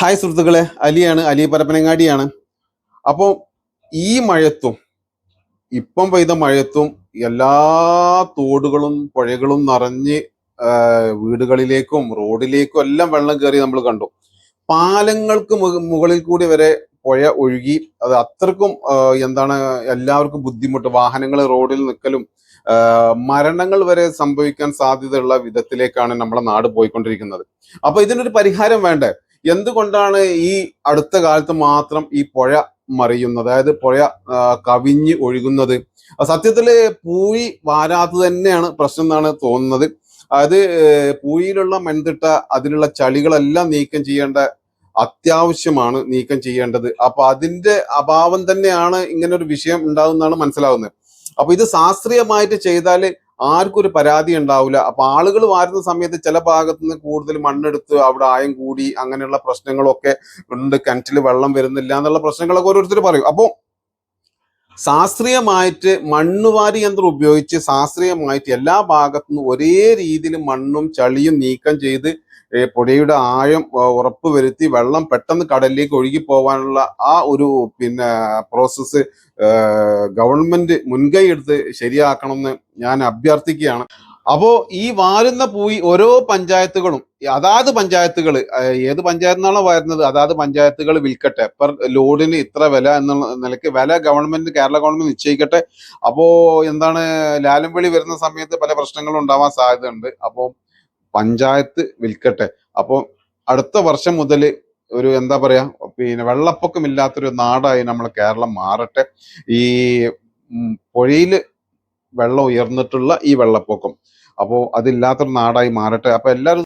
Hi സുഹൃത്തുക്കളെ അലിയാണ് അലി പരപ്പനങ്ങാടിയാണ്. അപ്പോൾ ഈ മഴത്തും ഇപ്പം പെയ്ത മഴത്തും എല്ലാ തോടുകളും പുഴകളും നിറഞ്ഞ് വീടുകളിലേക്കും റോഡിലേക്കും എല്ലാം വെള്ളം കയറി നമ്മൾ കണ്ടു. പാലങ്ങൾക്ക് മുകളിൽ കൂടി വരെ പുഴ ഒഴുകി അത് അത്രക്കും എന്താണ് എല്ലാവർക്കും ബുദ്ധിമുട്ട്. വാഹനങ്ങൾ റോഡിൽ നിൽക്കലും മരണങ്ങൾ വരെ സംഭവിക്കാൻ സാധ്യതയുള്ള വിധത്തിലേക്കാണ് നമ്മുടെ നാട് പോയിക്കൊണ്ടിരിക്കുന്നത്. അപ്പൊ ഇതിനൊരു പരിഹാരം വേണ്ടേ? എന്തുകൊണ്ടാണ് ഈ അടുത്ത കാലത്ത് മാത്രം ഈ പുഴ മറിയുന്നത്? അതായത് പുഴ കവിഞ്ഞ് ഒഴുകുന്നത്. സത്യത്തിൽ പൂയി വാരാത്തത് തന്നെയാണ് പ്രശ്നം എന്നാണ് തോന്നുന്നത്. അതായത് പൂയിലുള്ള മൺതിട്ട അതിലുള്ള ചളികളെല്ലാം നീക്കം ചെയ്യേണ്ട അത്യാവശ്യമാണ് നീക്കം ചെയ്യേണ്ടത്. അപ്പൊ അതിന്റെ അഭാവം തന്നെയാണ് ഇങ്ങനെ ഒരു വിഷയം ഉണ്ടാകുന്നതാണ് മനസ്സിലാവുന്നത്. അപ്പൊ ഇത് ശാസ്ത്രീയമായിട്ട് ചെയ്താൽ ആർക്കും ഒരു പരാതി ഉണ്ടാവില്ല അപ്പൊ ആളുകൾ വാരുന്ന സമയത്ത് ചില ഭാഗത്ത് നിന്ന് കൂടുതൽ മണ്ണെടുത്ത് അവിടെ ആയം കൂടി അങ്ങനെയുള്ള പ്രശ്നങ്ങളൊക്കെ ഉണ്ട്. കിണറ്റിൽ വെള്ളം വരുന്നില്ല എന്നുള്ള പ്രശ്നങ്ങളൊക്കെ ഓരോരുത്തർ പറയും. അപ്പോൾ ശാസ്ത്രീയമായിട്ട് മണ്ണുവാരി യന്ത്രം ഉപയോഗിച്ച് ശാസ്ത്രീയമായിട്ട് എല്ലാ ഭാഗത്തുനിന്നും ഒരേ രീതിയിൽ മണ്ണും ചളിയും നീക്കം ചെയ്ത് പുഴയുടെ ആഴം ഉറപ്പ് വരുത്തി വെള്ളം പെട്ടെന്ന് കടലിലേക്ക് ഒഴുകി പോകാനുള്ള ആ ഒരു പിന്നെ പ്രോസസ്സ് ഗവൺമെന്റ് മുൻകൈ എടുത്ത് ശരിയാക്കണമെന്ന് ഞാൻ അഭ്യർത്ഥിക്കുകയാണ്. അപ്പോ ഈ വാരുന്ന പൂയി ഓരോ പഞ്ചായത്തുകളും അതാത് പഞ്ചായത്തുകൾ ഏത് പഞ്ചായത്തിനാണോ വരുന്നത് അതാത് പഞ്ചായത്തുകൾ വിൽക്കട്ടെ. പെർ ലോഡിന് ഇത്ര വില എന്നുള്ള നിലയ്ക്ക് വില ഗവൺമെന്റ് കേരള ഗവൺമെന്റ് നിശ്ചയിക്കട്ടെ. അപ്പോ എന്താണ് ലാലം വരുന്ന സമയത്ത് പല പ്രശ്നങ്ങളും ഉണ്ടാവാൻ സാധ്യതയുണ്ട്. അപ്പോൾ പഞ്ചായത്ത് വിൽക്കട്ടെ. അപ്പോൾ അടുത്ത വർഷം മുതൽ ഒരു എന്താ പറയാ പിന്നെ വെള്ളപ്പൊക്കമില്ലാത്തൊരു നാടായി നമ്മൾ കേരളം മാറട്ടെ. ഈ പുഴയിൽ വെള്ളം ഉയർന്നിട്ടുള്ള ഈ വെള്ളപ്പൊക്കം. അപ്പോൾ അതില്ലാത്തൊരു നാടായി മാറട്ടെ. അപ്പൊ എല്ലാവരും